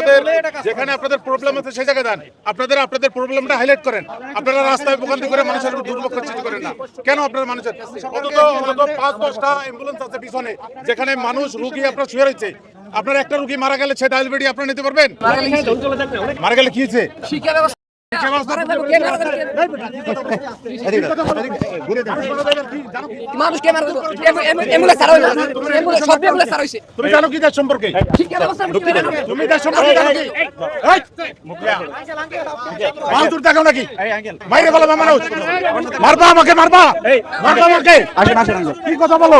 আপনাদের যেখানে আপনাদের প্রবলেম আছে সেই জায়গায় দেন আপনাদের আপনাদের প্রবলেমটা হাইলাইট করেন। আপনারা রাস্তায় ভোগান্তি করে মানুষের উপর দুর্ভোগ সৃষ্টি করেন না। কেন আপনার মানুষের অন্তত অন্তত পাঁচ দশটা অ্যাম্বুলেন্স আছে পিছনে যেখানে মানুষ রুগী আপনার শুয়ে রয়েছে। আপনার একটা রুগী মারা গেলে সে ডায়ালবেটি আপনারা নিতে পারবেন? মারা গেলে কি হয়েছে? মারা মানুষ কে মারা এমুলে সারা হইল এমুলে সব এমুলে সারা হইছে তুমি জানো কি দেশ সম্পর্কে শিক্ষা ব্যবস্থা তুমি দেশ সম্পর্কে জানো কি এই, বাহাদুর দেখাও নাকি মাইরে বলো মামা মারবা আমাকে মারবা মারবা আমাকে কি কথা বলো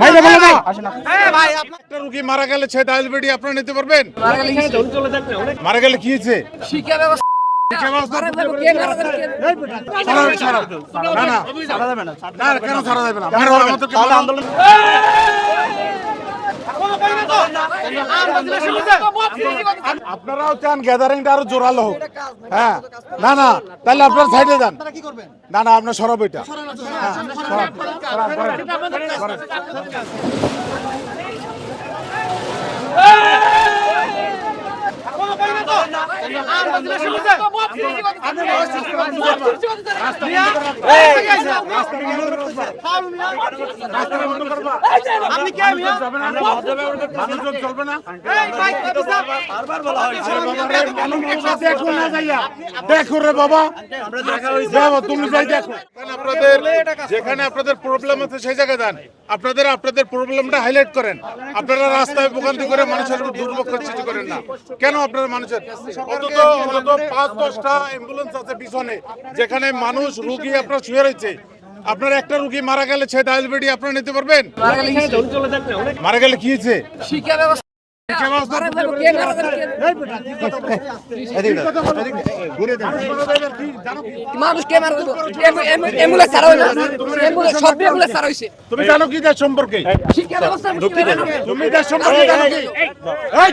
মাইরে বলো না একটা রুগী মারা গেলে সে ডায়ালবেটি আপনারা নিতে পারবেন মারা গেলে মারা গেলে কি হয়েছে শিক্ষা ব্যবস্থা কেন ছাড়া যাবে না আপনারাও চান গ্যাদারিংটা আরও জোরালো হোক হ্যাঁ না না তাহলে আপনার সাইডে যান না না আপনার সরব এটা হ্যাঁ, দেখো রে বাবা বাবা তুমি যাই দেখো আপনাদের যেখানে আপনাদের প্রবলেম আছে সেই জায়গায় দেন আপনাদের আপনাদের প্রবলেমটা হাইলাইট করেন। আপনারা রাস্তায় ভোগান্তি করে মানুষের দুর্ভোগ সৃষ্টি করেন না। কেন আপনারা মানুষের অন্তত অন্তত পাঁচ দশটা অ্যাম্বুলেন্স আছে পিছনে যেখানে মানুষ রুগী আপনার শুয়ে রয়েছে। আপনার একটা রুগী মারা গেলে সে ডায়ালবেটি আপনারা নিতে পারবেন? মারা গেলে কি হয়েছে? মানুষ কে মারা হইল। সব হইছে। তুমি জানো কি দেশ সম্পর্কে? শিক্ষা ব্যবস্থা তুমি দেশ সম্পর্কে জানো কি? এই,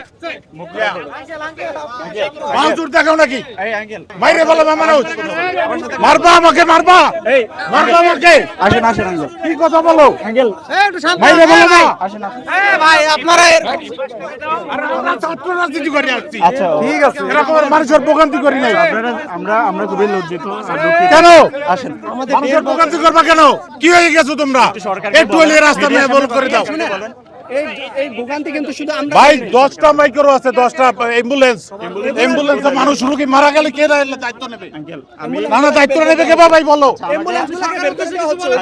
দেখাও নাকি? মাইরে বলো মামা নাও। মারবা আমাকে মারবা। মারবা আমাকে। আসেন আসেন কি কথা বলো? মাইরে বলো না। আসেন। ভাই আপনারা আমরা ছাত্র রাজনীতি করে আসছি। আচ্ছা ঠিক আছে। এরকম মানুষের ভোগান্তি করি নাই। আমরা আমরা খুবই লজ্জিত কেন? আসেন। মানুষের ভোগান্তি করবা কেন? কি হয়ে গেছো তোমরা? একটু হলে রাস্তা নিয়ে বল করে দাও। এই এই ভোগান্তি কিন্তু শুধু আমরা ভাই দশটা মাইক্রো আছে দশটা অ্যাম্বুলেন্স। অ্যাম্বুলেন্সে? মানুষ রুগী মারা গেলে কে দায়িত্ব নেবে? আঙ্কেল না না দায়িত্ব নেবে কে ভাই বলো।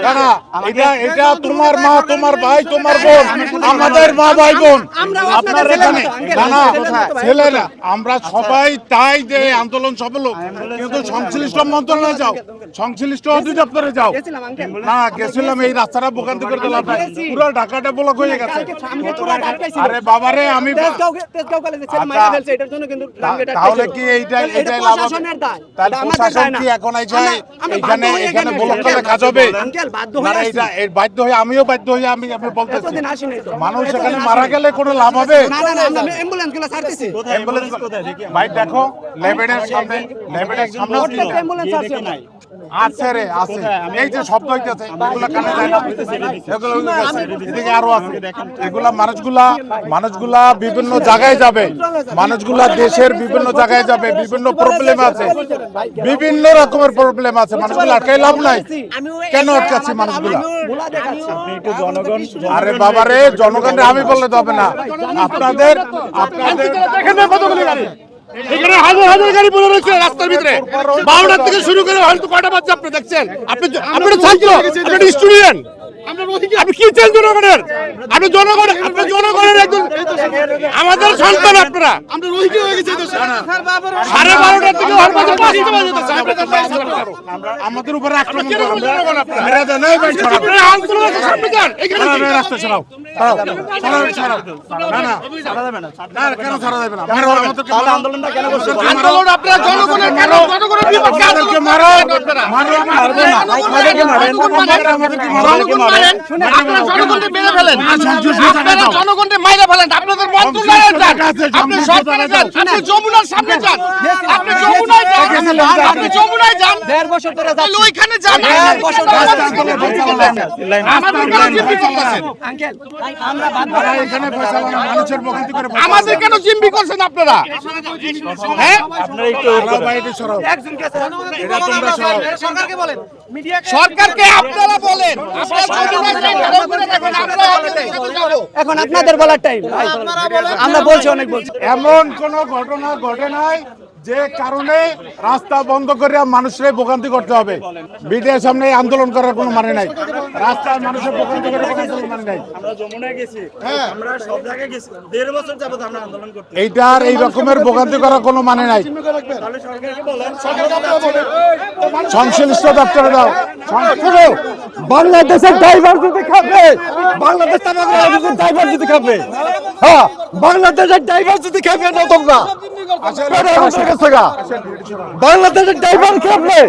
না না এটা এটা তোমার মা তোমার ভাই তোমার বোন। আমাদের মা ভাই বোন। আপনার এখানে না না ছেলেরা আমরা সবাই তাই যে আন্দোলন সফল হোক। কিন্তু সংশ্লিষ্ট মন্ত্রণালয়ে যাও। সংশ্লিষ্ট অধিদপ্তরে যাও। না গেছিলাম এই রাস্তাটা ভোগান্তি করে দিলাম পুরো ঢাকাটা ব্লক হয়ে গেছে। আরে বাবারে আমি। তাহলে কি এইটা এইটাই লাভ তাহলে প্রশাসন কি এখন এখানে এখানে ব্লক করে কাজ হবে? না না, এটা এর বাধ্য হয়ে আমিও বাধ্য হয়ে আমি বলতেছি। মানুষ এখানে মারা গেলে কোনো লাভ হবে? ভাই দেখো লেবেনের সামনে লেবেনের সামনে আছে রে আছে। এই যে শব্দ হইতেছে কানে যায় না। এগুলো এদিকে আরও আছে। এগুলা মানুষগুলা মানুষগুলা বিভিন্ন জায়গায় যাবে। মানুষগুলা দেশের বিভিন্ন জায়গায় যাবে। বিভিন্ন প্রবলেম আছে। বিভিন্ন রকমের প্রবলেম আছে। মানুষগুলা আটকাই লাভ নাই। কেন আটকাচ্ছি মানুষগুলা? আরে বাবা রে জনগণের আমি বললে তো হবে না। আপনাদের আপনাদের এখানে কতগুলি গাড়ি? এখানে হাজার হাজার গাড়ি পড়ে রয়েছে রাস্তার ভিতরে। বারোটার থেকে শুরু করে হয়তো কয়টা বাচ্চা আপনি দেখছেন? আপনি আপনি ছাত্র, আপনি স্টুডেন্ট আপনি কি চান জনগণের? আপনি জনগণ আপনি জনগণের একজন আমাদের সন্তান আপনারা। হয়ে সাড়ে বারোটার থেকে আমাদের উপরে আক্রমণ রাস্তা আপনারা জনগণের মারো। আমাদেরকে মারো। জনগণ আপনারা জনগণকে মেরে ফেলেন। আপনারা জনগণকে মাইরে ফেলেন। আপনাদের মন্ত্রণালয়ে যান। আপনি সরকারে যান। আপনি যমুনার সামনে যান। আপনি যমুনায় যান। আপনি যমুনায় যান। দেড় বছর ধরে তাহলে ওইখানে যান। দেড় বছর ধরে আমাদের কেন জিম্মি করতেছেন আঙ্কেল আমরা বাদ এখানে ফয়সালা মানুষের ভোগান্তি করে আমাদের কেন জিম্মি করছেন আপনারা? হ্যাঁ? সরাও ভাই, এটা সরাও। এটা তোমরা সরাও। সরকারকে বলেন। সরকারকে আপনারা বলেন। আপনারা এখন আপনাদের বলার টাইম আমরা বলছি অনেক বলছি। এমন কোন ঘটনা ঘটে নাই যে কারণে রাস্তা বন্ধ করে মানুষের ভোগান্তি করতে হবে। বিটিআর সামনে আন্দোলন করার কোনো মানে নাই। রাস্তার মানুষের ভোগান্তি করে কোনো মানে নাই। আমরা যমুনায় গেছি। আমরা সব জায়গায় গেছি। দেড় বছর যাবত আমরা আন্দোলন করতে এইটার এই রকমের ভোগান্তি করার কোনো মানে নাই। তাহলে সরকারকে বলেন। সংশ্লিষ্ট দপ্তরে দাও। বাংলাদেশের ড্রাইভার যদি খাবে বাংলাদেশ বাংলাদেশের ড্রাইভার যদি খাবে হ্যাঁ বাংলাদেশের ড্রাইভার যদি খাবে না তোমরা বাংলাদেশের ড্রাইভার খাবে